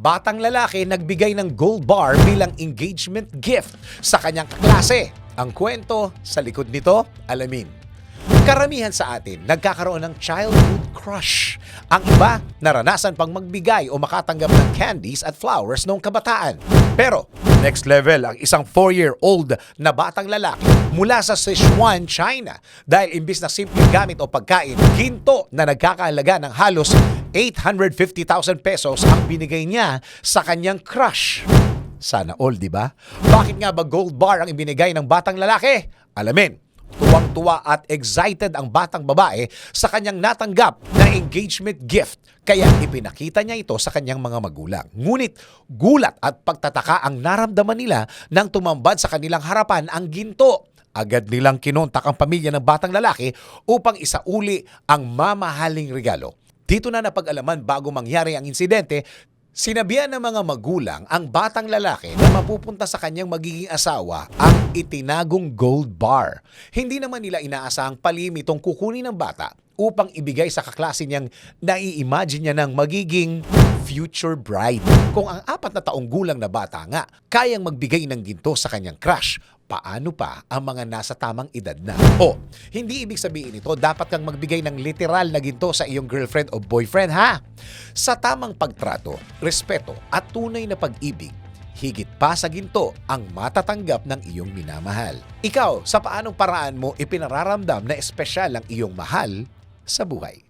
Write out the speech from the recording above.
batang lalaki nagbigay ng gold bar bilang engagement gift sa kanyang klase. Ang kwento sa likod nito, alamin. Karamihan sa atin nagkakaroon ng childhood crush. Ang iba, naranasan pang magbigay o makatanggap ng candies at flowers noong kabataan. Pero, next level ang isang 4-year-old na batang lalaki mula sa Sichuan, China. Dahil imbis na simpleng gamit o pagkain, ginto na nagkakahalaga ng halos 850,000 pesos ang binigay niya sa kanyang crush. Sana all, di ba? Bakit nga ba gold bar ang ibinigay ng batang lalaki? Alamin. Tuwang-tuwa at excited ang batang babae sa kanyang natanggap na engagement gift kaya ipinakita niya ito sa kanyang mga magulang. Ngunit gulat at pagtataka ang naramdaman nila nang tumambad sa kanilang harapan ang ginto. Agad nilang kinontak ang pamilya ng batang lalaki upang isauli ang mamahaling regalo. Dito na napag-alaman bago mangyari ang insidente Sinabihan ng mga magulang ang batang lalaki na mapupunta sa kanyang magiging asawa ang itinagong gold bar. Hindi naman nila inaasahang palimitong kukunin ng bata upang ibigay sa kaklase niyang nai-imagine niya ng magiging future bride. Kung ang apat na taong gulang na bata nga kayang magbigay ng ginto sa kanyang crush, paano pa ang mga nasa tamang edad na? O, hindi ibig sabihin ito dapat kang magbigay ng literal na ginto sa iyong girlfriend o boyfriend ha? Sa tamang pagtrato, respeto at tunay na pag-ibig, higit pa sa ginto ang matatanggap ng iyong minamahal. Ikaw, sa paanong paraan mo ipinararamdam na espesyal ang iyong mahal sa buhay?